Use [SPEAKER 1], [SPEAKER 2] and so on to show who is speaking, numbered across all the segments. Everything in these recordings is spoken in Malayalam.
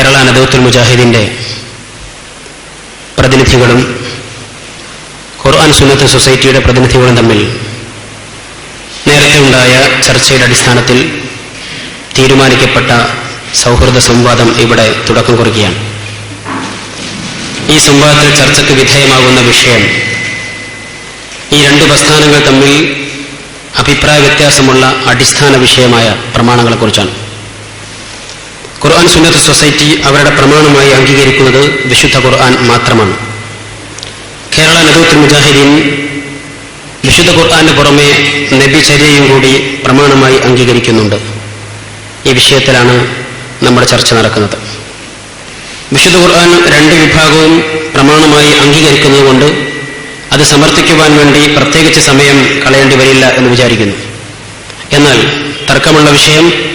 [SPEAKER 1] കേരള നദൗത്തുൽ മുജാഹിദിന്റെ പ്രതിനിധികളും ഖുർആൻ സുന്നത്ത് സൊസൈറ്റിയുടെ പ്രതിനിധികളും തമ്മിൽ നേരത്തെ ഉണ്ടായ ചർച്ചയുടെ അടിസ്ഥാനത്തിൽ തീരുമാനിക്കപ്പെട്ട സൗഹൃദ സംവാദം ഇവിടെ തുടക്കം കുറിക്കുകയാണ്. ഈ സംവാദത്തിൽ ചർച്ചയ്ക്ക് വിധേയമാകുന്ന വിഷയം ഈ രണ്ട് പ്രസ്ഥാനങ്ങൾ തമ്മിൽ അഭിപ്രായ വ്യത്യാസമുള്ള അടിസ്ഥാന വിഷയമായ പ്രമാണങ്ങളെക്കുറിച്ചാണ്. ഖുർആൻ സുന്നത്ത് സൊസൈറ്റി അവരുടെ പ്രമാണമായി അംഗീകരിക്കുന്നത് വിശുദ്ധ ഖുർആൻ മാത്രമാണ്. കേരള നദൂത്തുൽ മുജാഹിദീൻ വിശുദ്ധ ഖുർആന് പുറമെ നബിചര്യയും കൂടി പ്രമാണമായി അംഗീകരിക്കുന്നുണ്ട്. ഈ വിഷയത്തിലാണ് നമ്മുടെ ചർച്ച നടക്കുന്നത്. വിശുദ്ധ ഖുർആൻ രണ്ട് വിഭാഗവും പ്രമാണമായി അംഗീകരിക്കുന്നതുകൊണ്ട് അത് സമർത്ഥിക്കുവാൻ വേണ്ടി പ്രത്യേകിച്ച് സമയം കളയേണ്ടി വരില്ല എന്ന് വിചാരിക്കുന്നു. എന്നാൽ തർക്കമുള്ള വിഷയം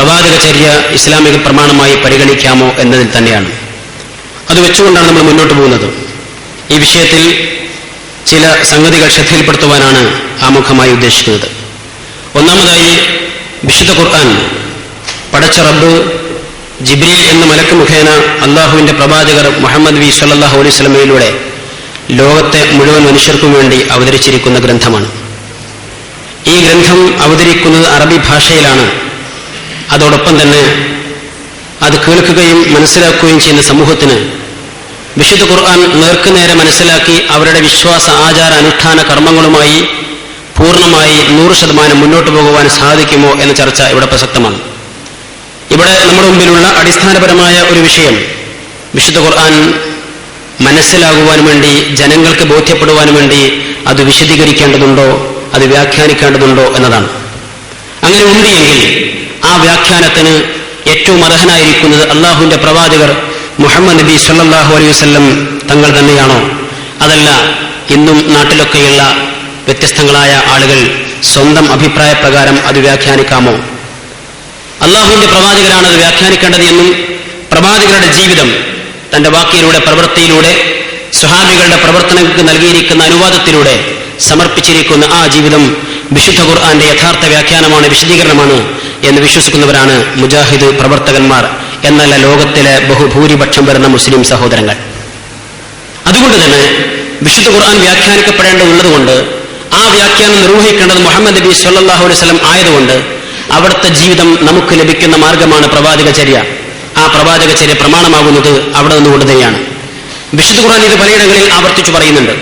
[SPEAKER 1] പ്രവാചകചര്യ ഇസ്ലാമിക പ്രമാണമായി പരിഗണിക്കാമോ എന്നതിൽ തന്നെയാണ്. അത് വെച്ചുകൊണ്ടാണ് നമ്മൾ മുന്നോട്ട് പോകുന്നത്. ഈ വിഷയത്തിൽ ചില സംഗതികൾ ശ്രദ്ധയിൽപ്പെടുത്തുവാനാണ് ആമുഖമായി ഉദ്ദേശിക്കുന്നത്. ഒന്നാമതായി വിശുദ്ധ ഖുർആൻ പടച്ച റബ്ബ് ജിബ്രീൽ എന്ന മലക്ക് മുഖേന അള്ളാഹുവിന്റെ പ്രവാചകർ മുഹമ്മദ് വി സല്ലാഹു അലൈഹി സ്വലമയിലൂടെ ലോകത്തെ മുഴുവൻ മനുഷ്യർക്കും വേണ്ടി അവതരിച്ചിരിക്കുന്ന ഗ്രന്ഥമാണ്. ഈ ഗ്രന്ഥം അവതരിക്കുന്നത് അറബി ഭാഷയിലാണ്. അതോടൊപ്പം തന്നെ അത് കേൾക്കുകയും മനസ്സിലാക്കുകയും ചെയ്യുന്ന സമൂഹത്തിന് വിശുദ്ധ ഖുർആൻ നേർക്കുനേരെ മനസ്സിലാക്കി അവരുടെ വിശ്വാസ ആചാര അനുഷ്ഠാന കർമ്മങ്ങളുമായി പൂർണമായി നൂറ് ശതമാനം മുന്നോട്ട് പോകുവാൻ സാധിക്കുമോ എന്ന ചർച്ച ഇവിടെ പ്രസക്തമാണ്. ഇവിടെ നമ്മുടെ മുമ്പിലുള്ള അടിസ്ഥാനപരമായ ഒരു വിഷയം വിശുദ്ധ ഖുർആൻ മനസ്സിലാകുവാൻ വേണ്ടി ജനങ്ങൾക്ക് ബോധ്യപ്പെടുവാൻ വേണ്ടി അത് വിശദീകരിക്കേണ്ടതുണ്ടോ അത് വ്യാഖ്യാനിക്കേണ്ടതുണ്ടോ എന്നതാണ്. അങ്ങനെ ഉണ്ട് എങ്കിൽ ആ വ്യാഖ്യാനത്തിന് ഏറ്റവും അർഹനായിരിക്കുന്നത് അള്ളാഹുവിന്റെ പ്രവാചകർ മുഹമ്മദ് നബി സല്ലാഹു അലൈഹി വസ്ല്ലം തങ്ങൾ തന്നെയാണോ? അതല്ല ഇന്നും നാട്ടിലൊക്കെയുള്ള വ്യത്യസ്തങ്ങളായ ആളുകൾ സ്വന്തം അഭിപ്രായ പ്രകാരം അത് വ്യാഖ്യാനിക്കാമോ? അള്ളാഹുവിന്റെ പ്രവാചകരാണ് അത് വ്യാഖ്യാനിക്കേണ്ടത് എന്നും പ്രവാചകരുടെ ജീവിതം തന്റെ വാക്കിലൂടെ പ്രവൃത്തിയിലൂടെ സ്വഹാബികളുടെ പ്രവർത്തനങ്ങൾക്ക് നൽകിയിരിക്കുന്ന അനുവാദത്തിലൂടെ സമർപ്പിച്ചിരിക്കുന്ന ആ ജീവിതം വിശുദ്ധ ഖുർആന്റെ യഥാർത്ഥ വ്യാഖ്യാനമാണ് വിശദീകരണമാണ് എന്ന് വിശ്വസിക്കുന്നവരാണ് മുജാഹിദ് പ്രവർത്തകന്മാർ എന്നല്ല ലോകത്തിലെ ബഹുഭൂരിപക്ഷം വരുന്ന മുസ്ലിം സഹോദരങ്ങൾ. അതുകൊണ്ട് തന്നെ വിശുദ്ധ ഖുർആൻ വ്യാഖ്യാനിക്കപ്പെടേണ്ട ഉള്ളതുകൊണ്ട് ആ വ്യാഖ്യാനം നിർവഹിക്കേണ്ടത് മുഹമ്മദ് നബി സല്ലാഹു അലൈഹി സ്വലം ആയതുകൊണ്ട് അവിടുത്തെ ജീവിതം നമുക്ക് ലഭിക്കുന്ന മാർഗമാണ് പ്രവാചകചര്യ. ആ പ്രവാചകചര്യ പ്രമാണമാകുന്നത് അവിടെ നിന്നുകൊണ്ട് തന്നെയാണ്. വിശുദ്ധ ഖുർആൻ ഇത് പലയിടങ്ങളിൽ ആവർത്തിച്ചു പറയുന്നുണ്ട്.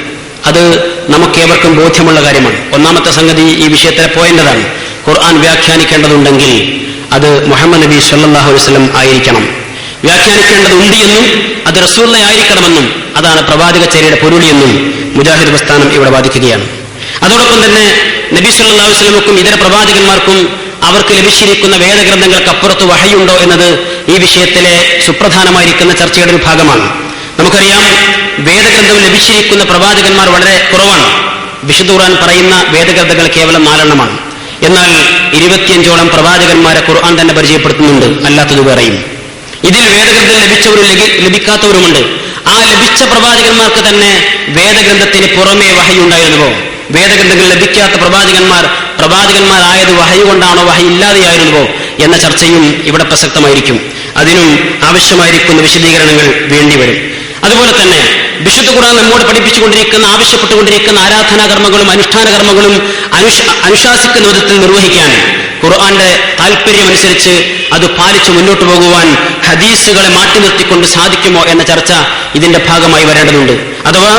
[SPEAKER 1] അത് നമുക്കേവർക്കും ബോധ്യമുള്ള കാര്യമാണ്. ഒന്നാമത്തെ സംഗതി ഈ വിഷയത്തിലെ പോയിന്റതാണ് ഖുർആൻ വ്യാഖ്യാനിക്കേണ്ടതുണ്ടെങ്കിൽ അത് മുഹമ്മദ് നബി സല്ലാഹു വസ്ലം ആയിരിക്കണം. വ്യാഖ്യാനിക്കേണ്ടതുണ്ട് എന്നും അത് റസൂലിനെ റസൂള്ളയായിരിക്കണമെന്നും അതാണ് പ്രവാചകചര്യയുടെ പൊരുളിയെന്നും മുജാഹിദ് പ്രസ്ഥാനം ഇവിടെ വാദിക്കുകയാണ്. അതോടൊപ്പം തന്നെ നബി സല്ലാഹു വസ്ലമക്കും ഇതര പ്രവാചകന്മാർക്കും അവർക്ക് ലഭിച്ചിരിക്കുന്ന വേദഗ്രന്ഥങ്ങൾക്ക് അപ്പുറത്ത് വഹയുണ്ടോ എന്നത് ഈ വിഷയത്തിലെ സുപ്രധാനമായിരിക്കുന്ന ചർച്ചയുടെ ഒരു ഭാഗമാണ്. നമുക്കറിയാം വേദഗ്രന്ഥം ലഭിച്ചിരിക്കുന്ന പ്രവാചകന്മാർ വളരെ കുറവാണ്. വിശുദ്ധ ഖുർആൻ പറയുന്ന വേദഗ്രന്ഥങ്ങൾ കേവലം നാലെണ്ണമാണ്. എന്നാൽ ഇരുപത്തിയഞ്ചോളം പ്രവാചകന്മാരെ ഖുർആൻ തന്നെ പരിചയപ്പെടുത്തുന്നുണ്ട്. അല്ലാത്തത് വേറെയും. ഇതിൽ വേദഗ്രന്ഥം ലഭിച്ചവരും ലഭിക്കാത്തവരുമുണ്ട്. ആ ലഭിച്ച പ്രവാചകന്മാർക്ക് തന്നെ വേദഗ്രന്ഥത്തിന് പുറമേ വഹയുണ്ടായിരുന്നുവോ വേദഗ്രന്ഥങ്ങൾ ലഭിക്കാത്ത പ്രവാചകന്മാർ പ്രവാചകന്മാരായത് വഹയു കൊണ്ടാണോ വഹ ഇല്ലാതെയായിരുന്നുവോ എന്ന ചർച്ചയും ഇവിടെ പ്രസക്തമായിരിക്കും. അതിനും ആവശ്യമായിരിക്കുന്ന വിശദീകരണങ്ങൾ വേണ്ടിവരും അതുപോലെ തന്നെ വിശുദ്ധ ഖുർആൻ നമ്മോട് പഠിപ്പിച്ചുകൊണ്ടിരിക്കുന്ന ആവശ്യപ്പെട്ടുകൊണ്ടിരിക്കുന്ന ആരാധനാ കർമ്മങ്ങളും അനുഷ്ഠാന കർമ്മങ്ങളും അനുഷ അനുശാസിക്കുന്ന വിധത്തിൽ നിർവഹിക്കാൻ ഖുർആന്റെ താല്പര്യമനുസരിച്ച് അത് പാലിച്ച് മുന്നോട്ട് പോകുവാൻ ഹദീസുകളെ മാറ്റി നിർത്തിക്കൊണ്ട് സാധിക്കുമോ എന്ന ചർച്ച ഇതിന്റെ ഭാഗമായി വരേണ്ടതുണ്ട്. അഥവാ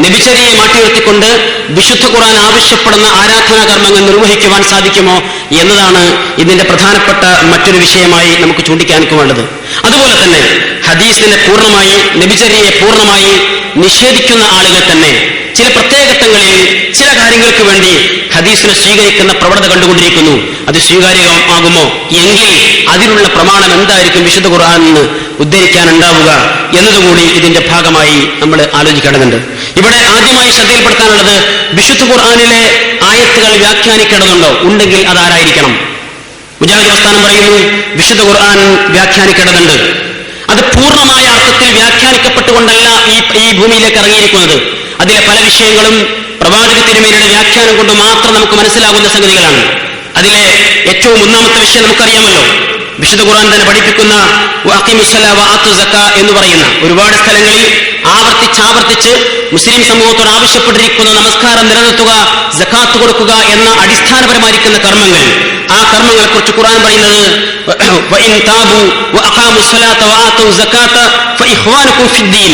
[SPEAKER 1] നബിചര്യയെ മാറ്റി നിർത്തിക്കൊണ്ട് വിശുദ്ധ ഖുർആൻ ആവശ്യപ്പെടുന്ന ആരാധനാ കർമ്മങ്ങൾ നിർവഹിക്കുവാൻ സാധിക്കുമോ എന്നതാണ് ഇതിന്റെ പ്രധാനപ്പെട്ട മറ്റൊരു വിഷയമായി നമുക്ക് ചൂണ്ടിക്കാനിക്കുവേണ്ടത് അതുപോലെ തന്നെ ഹദീസിനെ പൂർണമായി നബിചര്യയെ പൂർണമായി നിഷേധിക്കുന്ന ആളുകൾ തന്നെ ചില പ്രത്യേകത്വങ്ങളിൽ ചില കാര്യങ്ങൾക്ക് വേണ്ടി ഹദീസിനെ സ്വീകരിക്കുന്ന പ്രവണത കണ്ടുകൊണ്ടിരിക്കുന്നു. അത് സ്വീകാര്യമാകുമോ? എങ്കിൽ അതിനുള്ള പ്രമാണം എന്തായിരിക്കും വിശുദ്ധ ഖുർആൻ നിന്ന് ഉദ്ധരിക്കാനുണ്ടാവുക എന്നതുകൂടി ഇതിന്റെ ഭാഗമായി നമ്മൾ ആലോചിക്കേണ്ടതുണ്ട്. ഇവിടെ ആദ്യമായി ശ്രദ്ധയിൽപ്പെടുത്താനുള്ളത് വിശുദ്ധ ഖുർആാനിലെ ആയത്തുകൾ വ്യാഖ്യാനിക്കേണ്ടതുണ്ടോ? ഉണ്ടെങ്കിൽ അതാരായിരിക്കണം? മുജാഹിദ് പ്രസ്ഥാനം പറയുന്നു വിശുദ്ധ ഖുർആൻ വ്യാഖ്യാനിക്കേണ്ടതുണ്ട്. പൂർണമായ അർത്ഥത്തിൽ വ്യാഖ്യാനിക്കപ്പെട്ടുകൊണ്ടല്ല ഈ ഈ ഭൂമിയിലേക്ക് ഇറങ്ങിയിരിക്കുന്നത്. അതിലെ പല വിഷയങ്ങളും പ്രവാചക തിരുമേനിയുടെ വ്യാഖ്യാനം കൊണ്ട് മാത്രം നമുക്ക് മനസ്സിലാകുന്ന സംഗതികളാണ്. അതിലെ ഏറ്റവും ഒന്നാമത്തെ വിഷയം നമുക്കറിയാമല്ലോ. വിശുദ്ധ ഖുർആൻ തന്നെ പഠിപ്പിക്കുന്ന എന്ന് പറയുന്ന ഒരുപാട് സ്ഥലങ്ങളിൽ ആവർത്തിച്ചാവർത്തിച്ച് മുസ്ലിം സമൂഹത്തോട് ആവശ്യപ്പെട്ടിരിക്കുന്ന നമസ്കാരം നിലനിർത്തുക ജക്കാത്ത് കൊടുക്കുക എന്ന അടിസ്ഥാനപരമായിരിക്കുന്ന കർമ്മങ്ങൾ. ആ കർമ്മങ്ങളെ കുറിച്ച് ഖുർആൻ പറയുന്നത് വഇൻ താബു വഅഖാമു സ്വലാത്ത വആതു സക്കാത്ത ഫഇഖ്വാനുകും ഫിദ്ദീൻ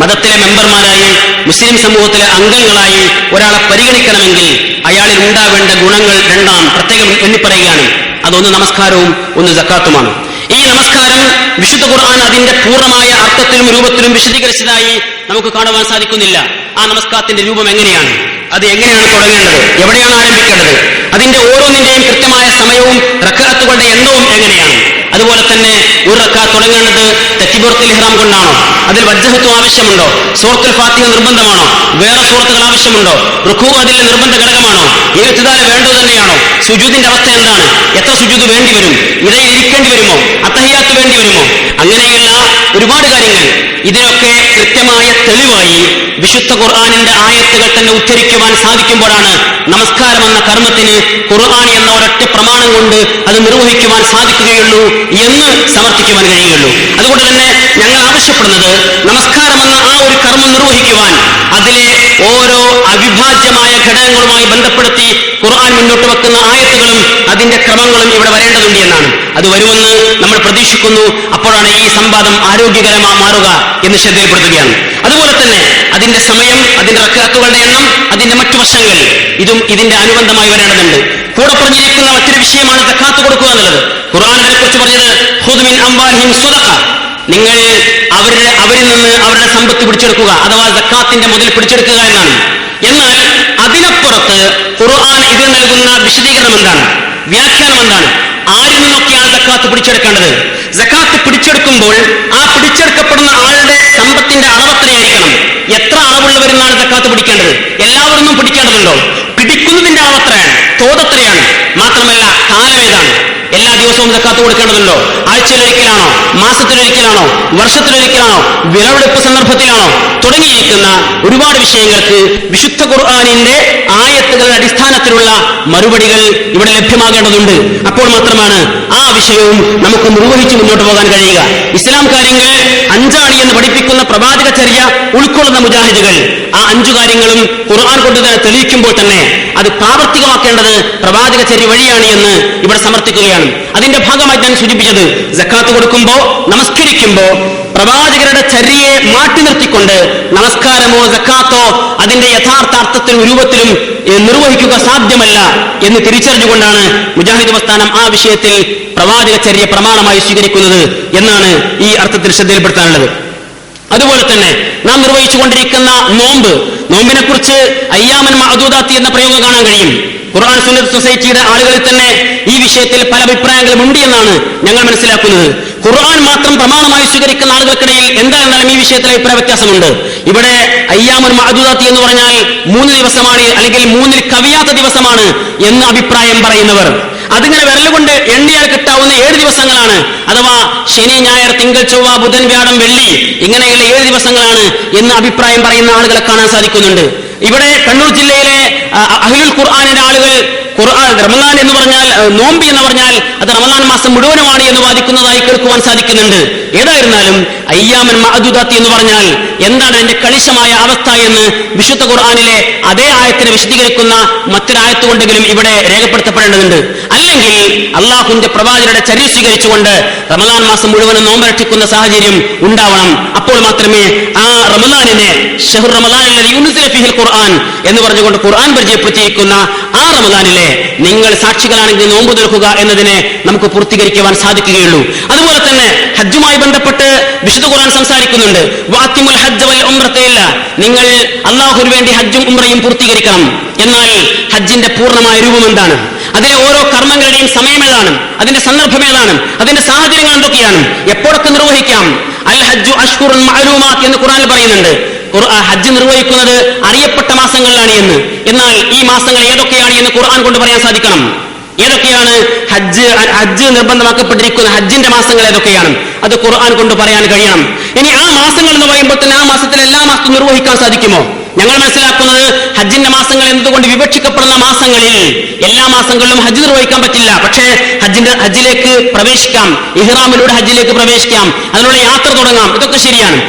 [SPEAKER 1] മതത്തിലെ മെമ്പർമാരായി മുസ്ലിം സമൂഹത്തിലെ അംഗങ്ങളായി ഒരാളെ പരിഗണിക്കണമെങ്കിൽ അയാളിൽ ഉണ്ടാവേണ്ട ഗുണങ്ങൾ രണ്ടാം പ്രത്യേകം എണ്ണിപ്പറയുകയാണ് അതൊന്ന് നമസ്കാരവും ഒന്ന് ജക്കാത്തുമാണ് ഈ നമസ്കാരം വിശുദ്ധ ഖുർആൻ അതിന്റെ പൂർണമായ അർത്ഥത്തിലും രൂപത്തിലും വിശദീകരിച്ചതായി നമുക്ക് കാണുവാൻ സാധിക്കുന്നില്ല ആ നമസ്കാരത്തിന്റെ രൂപം എങ്ങനെയാണ് അത് എങ്ങനെയാണ് തുടങ്ങേണ്ടത് എവിടെയാണ് ആരംഭിക്കേണ്ടത് അതിന്റെ ഓരോന്നിന്റെയും കൃത്യമായ സമയവും റക്കാത്തുകളുടെ എണ്ണവും എങ്ങനെയാണ് അതുപോലെ തന്നെ ഒരു റക്കാ തുടങ്ങേണ്ടത് തെറ്റിബുറത്തിൽ ഇഹ്റാം കൊണ്ടാണോ? അതിൽ വജ്ജഹത്വം ആവശ്യമുണ്ടോ? സൂറത്തുൽ ഫാത്തിഹ നിർബന്ധമാണോ? വേറെ സൂറത്തുകൾ ആവശ്യമുണ്ടോ? റുഖു അതിലെ നിർബന്ധ ഘടകമാണോ? എഴുത്തുകാരെ വേണ്ടത് തന്നെയാണോ? സുജൂദിന്റെ അവസ്ഥ എന്താണ്? എത്ര സുജൂദ് വേണ്ടി വരും? ഇടയിൽ ഇരിക്കേണ്ടി വരുമോ? അത്തഹിയാത്ത് വേണ്ടി വരുമോ? അങ്ങനെയുള്ള ഒരുപാട് കാര്യങ്ങൾ ഇതിനൊക്കെ കൃത്യമായ തെളിവായി വിശുദ്ധ ഖുർആാനിന്റെ ആയത്തുകൾ തന്നെ ഉദ്ധരിക്കുവാൻ സാധിക്കുമ്പോഴാണ് നമസ്കാരം എന്ന കർമ്മത്തിന് ഖുർആൻ എന്ന ഒരൊറ്റ പ്രമാണം കൊണ്ട് അത് നിർവഹിക്കുവാൻ സാധിക്കുകയുള്ളൂ എന്ന് സമർത്ഥിക്കുവാൻ കഴിയുകയുള്ളൂ. അതുകൊണ്ട് തന്നെ ഞങ്ങൾ ആവശ്യപ്പെടുന്നത് നമസ്കാരം എന്ന ആ ഒരു കർമ്മം നിർവഹിക്കുവാൻ അതിലെ ഓരോ അവിഭാജ്യമായ ഘടകങ്ങളുമായി ബന്ധപ്പെടുത്തി ഖുർആൻ മുന്നോട്ട് വെക്കുന്ന ആയത്തുകളും അതിന്റെ ക്രമങ്ങളും ഇവിടെ വരേണ്ടതുണ്ട് എന്നാണ്. അത് വരുമെന്ന് നമ്മൾ പ്രതീക്ഷിക്കുന്നു. അപ്പോഴാണ് ഈ സംവാദം ആരോഗ്യകരമാ മാറുക എന്ന് ശ്രദ്ധയിൽപ്പെടുത്തുകയാണ്. അതുപോലെ തന്നെ അതിന്റെ സമയം അതിന്റെ റക്കാത്തുകളുടെ എണ്ണം അതിന്റെ മറ്റു വശങ്ങൾ. ഇതും ഇതിന്റെ അനുബന്ധമായി വരേണ്ടതുണ്ട്. കൂടെ പറഞ്ഞിരിക്കുന്ന മറ്റൊരു വിഷയമാണ് സക്കാത്ത് കൊടുക്കുക എന്നുള്ളത്. ഖുർആൻ അതിനെക്കുറിച്ച് പറഞ്ഞത് നിങ്ങൾ അവരുടെ അവരിൽ നിന്ന് അവരുടെ സമ്പത്ത് പിടിച്ചെടുക്കുക അഥവാ സക്കാത്തിന്റെ മുതൽ പിടിച്ചെടുക്കുക എന്നാണ്. എന്നാൽ അതിനപ്പുറത്ത് ഖുർആൻ ഇത് നൽകുന്ന വിശദീകരണം എന്താണ്? വ്യാഖ്യാനം എന്താണ്? ആരിൽ നിന്നൊക്കെയാണ് സക്കാത്ത് പിടിച്ചെടുക്കേണ്ടത്. സക്കാത്ത് പിടിച്ചെടുക്കുമ്പോൾ ആ പിടിച്ചെടുക്കപ്പെടുന്ന ആളുടെ സമ്പത്തിന്റെ അളവത്രയായിരിക്കണം എത്ര അളവുള്ളവരെന്നാണ് സക്കാത്ത് പിടിക്കേണ്ടത്. എല്ലാവരും പിടിക്കേണ്ടതുണ്ടോ? പിടിക്കുന്നതിന്റെ അളവത്രയാണ് തോതത്രയാണ് മാത്രമല്ല കാലമേതാണ് എല്ലാ ദിവസവും സക്കാത്ത് കൊടുക്കേണ്ടതുണ്ടോ? ആഴ്ചയിലൊരിക്കലാണോ? മാസത്തിലൊരിക്കലാണോ? വർഷത്തിലൊരിക്കലാണോ? വിളവെടുപ്പ് സന്ദർഭത്തിലാണോ? തുടങ്ങിയിരിക്കുന്ന ഒരുപാട് വിഷയങ്ങൾക്ക് വിശുദ്ധ ഖുർആാനിന്റെ ആയത്തുകളുടെ അടിസ്ഥാനത്തിലുള്ള മറുപടികൾ ഇവിടെ ലഭ്യമാകേണ്ടതുണ്ട്. അപ്പോൾ മാത്രമാണ് ആ വിഷയവും നമുക്ക് നിർവഹിച്ച് മുന്നോട്ട് പോകാൻ കഴിയുക. ഇസ്ലാം കാര്യങ്ങൾ അഞ്ചാളി എന്ന് പഠിപ്പിക്കുന്ന പ്രവാചക ചര്യ ഉൾക്കൊള്ളുന്ന മുജാഹിദുകൾ. ആ അഞ്ചു കാര്യങ്ങളും ഖുർആൻ കൊണ്ട് തന്നെ തെളിയിക്കുമ്പോൾ തന്നെ അത് പ്രാവർത്തികമാക്കേണ്ടത് പ്രവാചക ചര്യ വഴിയാണ് എന്ന് ഇവിടെ സമർത്ഥിക്കുകയാണ്. അതിന്റെ ഭാഗമായി ഞാൻ സൂചിപ്പിച്ചത് ജക്കാത്ത് കൊടുക്കുമ്പോ നമസ്കരിക്കുമ്പോ പ്രവാചകരുടെ ചര്യയെ മാറ്റി നിർത്തിക്കൊണ്ട് നമസ്കാരമോ ജക്കാത്തോ അതിന്റെ യഥാർത്ഥ അർത്ഥത്തിലും രൂപത്തിലും നിർവഹിക്കുക സാധ്യമല്ല എന്ന് തിരിച്ചറിഞ്ഞുകൊണ്ടാണ് മുജാഹിദ് പ്രസ്ഥാനം ആ വിഷയത്തിൽ പ്രവാചക ചര്യ പ്രമാണമായി സ്വീകരിക്കുന്നത് എന്നാണ് ഈ അർത്ഥത്തിൽ ശ്രദ്ധയിൽപ്പെടുത്താനുള്ളത്. അതുപോലെ തന്നെ നാം നിർവഹിച്ചുകൊണ്ടിരിക്കുന്ന നോമ്പ് നോമ്പിനെ കുറിച്ച് അയ്യാമൻ മഹദൂദാത്തി എന്ന പ്രയോഗം കാണാൻ കഴിയും. ഖുർആൻ സുന്നത്ത് സൊസൈറ്റിയുടെ ആളുകളിൽ തന്നെ ഈ വിഷയത്തിൽ പല അഭിപ്രായങ്ങളും ഉണ്ട് എന്നാണ് ഞങ്ങൾ മനസ്സിലാക്കുന്നത്. ഖുർആൻ മാത്രം പ്രമാണമായി സ്വീകരിക്കുന്ന ആളുകൾക്കിടയിൽ എന്തായിരുന്നാലും ഈ വിഷയത്തിൽ അഭിപ്രായ വ്യത്യാസമുണ്ട്. ഇവിടെ അയ്യാമുൽ മഹദൂദാത്തി എന്ന് പറഞ്ഞാൽ മൂന്ന് ദിവസമാണ് അല്ലെങ്കിൽ മൂന്നിൽ കവിയാത്ത ദിവസമാണ് എന്ന് അഭിപ്രായം പറയുന്നവർ. അതിങ്ങനെ വിരലുകൊണ്ട് എണ്ണിയാൽ കിട്ടാവുന്ന ഏഴ് ദിവസങ്ങളാണ്. അഥവാ ശനി ഞായർ തിങ്കൾ ചൊവ്വ ബുധൻ വ്യാഴം വെള്ളി ഇങ്ങനെയുള്ള ഏഴ് ദിവസങ്ങളാണ് എന്ന് അഭിപ്രായം പറയുന്ന ആളുകളെ കാണാൻ സാധിക്കുന്നുണ്ട്. ഇവിടെ കണ്ണൂർ ജില്ലയിലെ അഹിലുൽ ഖുർആാനിന്റെ ആളുകൾ ഖുർആൻ റമദാൻ എന്ന് പറഞ്ഞാൽ നോമ്പി എന്ന് പറഞ്ഞാൽ അത് റമദാൻ മാസം മുഴുവനുമാണ് എന്ന് വാദിക്കുന്നതായി കേൾക്കുവാൻ സാധിക്കുന്നുണ്ട്. ഏതായിരുന്നാലും അയ്യാമൻ മഅദുദാത്തി എന്ന് പറഞ്ഞാൽ എന്താണ് അതിന്റെ കളിശമായ അവസ്ഥ എന്ന് വിശുദ്ധ ഖുർആാനിലെ അതേ ആയത്തിനെ വിശദീകരിക്കുന്ന മറ്റൊരായത്ത് കൊണ്ടെങ്കിലും ഇവിടെ രേഖപ്പെടുത്തപ്പെടേണ്ടതുണ്ട്. അല്ലെങ്കിൽ അള്ളാഹുവിന്റെ പ്രവാചകരുടെ ചരി സ്വീകരിച്ചുകൊണ്ട് റമദാൻ മാസം മുഴുവനും നോമ്പരക്ഷിക്കുന്ന സാഹചര്യം ഉണ്ടാവണം. അപ്പോൾ മാത്രമേ ആ റമദാനിനെ ഷഹുർ റമദാനിലെ ഖുർആൻ എന്ന് പറഞ്ഞുകൊണ്ട് ഖുർആൻ പരിചയപ്പെടുത്തിയിരിക്കുന്ന ആ റമദാനിലെ നിങ്ങൾ സാക്ഷികളാണെങ്കിൽ നോമ്പ് തീർക്കുക എന്നതിനെ നമുക്ക് പൂർത്തീകരിക്കുവാൻ സാധിക്കുകയുള്ളൂ. അതുപോലെ തന്നെ ഹജ്ജുമായി ബന്ധപ്പെട്ട് വിശുദ്ധ ഖുർആൻ സംസാരിക്കുന്നുണ്ട്. വാത്തിമുൽ ഹജ്ജ് വൽ ഉംറത്തയില്ല. നിങ്ങൾ അള്ളാഹുവിന് വേണ്ടി ഹജ്ജും ഉംറയും പൂർത്തീകരിക്കണം. എന്നാൽ ഹജ്ജിന്റെ പൂർണമായ രൂപം എന്താണ്? അതിലെ ഓരോ കർമ്മങ്ങളുടെയും സമയം ഏതാണ്? അതിന്റെ സന്ദർഭം ഏതാണ്? അതിന്റെ സാഹചര്യങ്ങൾ എന്തൊക്കെയാണ്? എപ്പോഴൊക്കെ നിർവഹിക്കാം? അൽ ഹജ്ജു അഷ്കുറുൻ മഅലൂമാത്ത് എന്ന് ഖുർആനിൽ പറയുന്നുണ്ട്. ഹജ്ജ് നിർവഹിക്കുന്നത് അറിയപ്പെട്ട മാസങ്ങളിലാണ് എന്ന്. എന്നാൽ ഈ മാസങ്ങൾ ഏതൊക്കെയാണ് എന്ന് ഖുർആൻ കൊണ്ട് പറയാൻ സാധിക്കണം. ഏതൊക്കെയാണ്? ഹജ്ജ് ഹജ്ജ് നിർബന്ധമാക്കപ്പെട്ടിരിക്കുന്ന ഹജ്ജിന്റെ മാസങ്ങൾ ഏതൊക്കെയാണ്? അത് ഖുർആൻ കൊണ്ട് പറയാൻ കഴിയണം. ഇനി ആ മാസങ്ങൾ എന്ന് പറയുമ്പോൾ തന്നെ ആ മാസത്തിൽ എല്ലാ മാസത്തും നിർവഹിക്കാൻ സാധിക്കുമോ?
[SPEAKER 2] ഞങ്ങൾ മനസ്സിലാക്കുന്നത് ഹജ്ജിന്റെ മാസങ്ങൾ എന്തുകൊണ്ട് വിവക്ഷിക്കപ്പെടുന്ന മാസങ്ങളിൽ എല്ലാ മാസങ്ങളിലും ഹജ്ജ് നിർവഹിക്കാൻ പറ്റില്ല. പക്ഷേ ഹജ്ജിന്റെ ഹജ്ജിലേക്ക് പ്രവേശിക്കാം. ഇഹ്റാമിലൂടെ ഹജ്ജിലേക്ക് പ്രവേശിക്കാം. അതിനുള്ള യാത്ര തുടങ്ങാം. ഇതൊക്കെ ശരിയാണ്.